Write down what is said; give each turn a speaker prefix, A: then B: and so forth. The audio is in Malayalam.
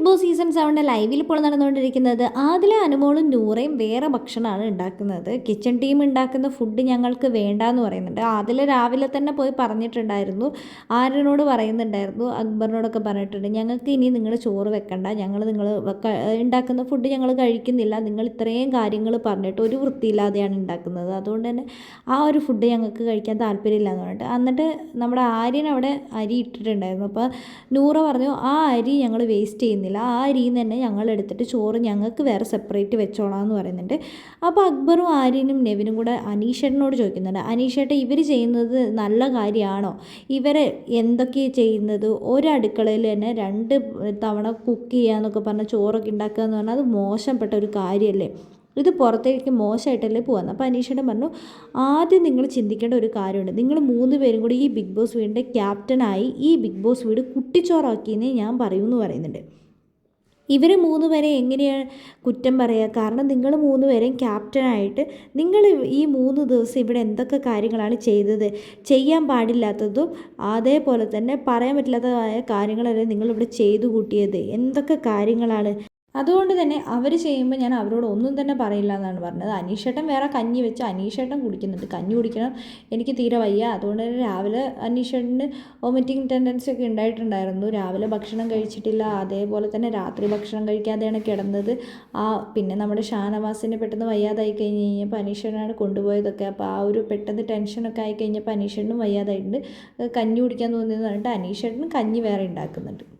A: ബിഗ് ബോസ് സീസൺ സെവന്റെ ലൈവിൽ ഇപ്പോൾ നടന്നുകൊണ്ടിരിക്കുന്നത് ആദിലെ അനുമോളും നൂറയും വേറെ ഭക്ഷണമാണ് ഉണ്ടാക്കുന്നത്. കിച്ചൺ ടീം ഉണ്ടാക്കുന്ന ഫുഡ് ഞങ്ങൾക്ക് വേണ്ട എന്ന് പറയുന്നുണ്ട്. ആദിലെ രാവിലെ തന്നെ പോയി പറഞ്ഞിട്ടുണ്ടായിരുന്നു. ആര്യനോട് പറയുന്നുണ്ടായിരുന്നു. അക്ബറിനോടൊക്കെ പറഞ്ഞിട്ടുണ്ട്. ഞങ്ങൾക്ക് ഇനി നിങ്ങൾ ചോറ് വെക്കണ്ട. ഞങ്ങൾ നിങ്ങൾ ഉണ്ടാക്കുന്ന ഫുഡ് ഞങ്ങൾ കഴിക്കുന്നില്ല. നിങ്ങൾ ഇത്രയും കാര്യങ്ങൾ പറഞ്ഞിട്ട് ഒരു വൃത്തിയില്ലാതെയാണ് ഉണ്ടാക്കുന്നത്. അതുകൊണ്ട് തന്നെ ആ ഒരു ഫുഡ് ഞങ്ങൾക്ക് കഴിക്കാൻ താല്പര്യമില്ല എന്ന് പറഞ്ഞിട്ട്. എന്നിട്ട് നമ്മുടെ ആര്യൻ അവിടെ അരി ഇട്ടിട്ടുണ്ടായിരുന്നു. അപ്പോൾ നൂറ പറഞ്ഞു ആ അരി ഞങ്ങൾ വേസ്റ്റ് ചെയ്യുന്നില്ല. ആ അരിയിൽ നിന്ന് തന്നെ ഞങ്ങൾ എടുത്തിട്ട് ചോറ് ഞങ്ങൾക്ക് വേറെ സെപ്പറേറ്റ് വെച്ചോളാം എന്ന് പറയുന്നുണ്ട്. അപ്പോൾ അക്ബറും ആര്യനും നെവിനും കൂടെ അനീഷേട്ടനോട് ചോദിക്കുന്നുണ്ട്. അനീഷേട്ട ഇവർ ചെയ്യുന്നത് നല്ല കാര്യമാണോ ഇവരെ എന്തൊക്കെ ചെയ്യുന്നത്? ഒരു തന്നെ രണ്ട് തവണ കുക്ക് ചെയ്യുക എന്നൊക്കെ പറഞ്ഞാൽ ചോറൊക്കെ ഉണ്ടാക്കുക എന്ന് പറഞ്ഞാൽ അത് മോശപ്പെട്ട ഒരു കാര്യമല്ലേ ഇത് പുറത്തേക്ക് മോശമായിട്ടല്ലേ പോകുന്നത് അപ്പോൾ അനീഷേട്ടൻ പറഞ്ഞു ആദ്യം നിങ്ങൾ ചിന്തിക്കേണ്ട ഒരു കാര്യമുണ്ട്. നിങ്ങൾ മൂന്ന് പേരും കൂടി ഈ ബിഗ് ബോസ് വീടിന്റെ ക്യാപ്റ്റനായി ഈ ബിഗ് ബോസ് വീട് കുട്ടിച്ചോറാക്കിയെന്നേ ഞാൻ പറയൂ എന്ന് പറയുന്നുണ്ട്. ഇവർ മൂന്ന് പേരെ എങ്ങനെയാണ് കുറ്റം പറയുക കാരണം നിങ്ങൾ മൂന്ന് പേരെയും ക്യാപ്റ്റനായിട്ട് നിങ്ങൾ ഈ മൂന്ന് ദിവസം ഇവിടെ എന്തൊക്കെ കാര്യങ്ങളാണ് ചെയ്തത്? ചെയ്യാൻ പാടില്ലാത്തതും അതേപോലെ തന്നെ പറയാൻ പറ്റില്ലാത്തതായ കാര്യങ്ങളല്ലേ നിങ്ങളിവിടെ ചെയ്തു കൂട്ടിയത്? എന്തൊക്കെ കാര്യങ്ങളാണ് അതുകൊണ്ട് തന്നെ അവർ ചെയ്യുമ്പോൾ ഞാൻ അവരോട് ഒന്നും തന്നെ പറയില്ല എന്നാണ് പറഞ്ഞത്. അനീഷേട്ടൻ വേറെ കഞ്ഞി വെച്ച് അനീഷേട്ടൻ കുടിക്കുന്നുണ്ട്. കഞ്ഞി കുടിക്കണം. എനിക്ക് തീരെ വയ്യ. അതുകൊണ്ട് തന്നെ രാവിലെ അനീഷേട്ടന് വോമിറ്റിംഗ് ടെൻഡൻസി ഒക്കെ ഉണ്ടായിട്ടുണ്ടായിരുന്നു. രാവിലെ ഭക്ഷണം കഴിച്ചിട്ടില്ല. അതേപോലെ തന്നെ രാത്രി ഭക്ഷണം കഴിക്കാതെയാണ് കിടന്നത്. ആ പിന്നെ നമ്മുടെ ഷാനവാസിന് പെട്ടെന്ന് വയ്യാതായി കഴിഞ്ഞ് കഴിഞ്ഞപ്പോൾ അനീഷേട്ടനാണ് കൊണ്ടുപോയതൊക്കെ. അപ്പോൾ ആ ഒരു പെട്ടെന്ന് ടെൻഷനൊക്കെ ആയി കഴിഞ്ഞപ്പോൾ അനീഷേട്ടനും വയ്യാതായിട്ടുണ്ട്. കഞ്ഞി കുടിക്കാൻ തോന്നിയെന്ന് പറഞ്ഞിട്ട് അനീഷേട്ടനും കഞ്ഞി വേറെ ഉണ്ടാക്കുന്നുണ്ട്.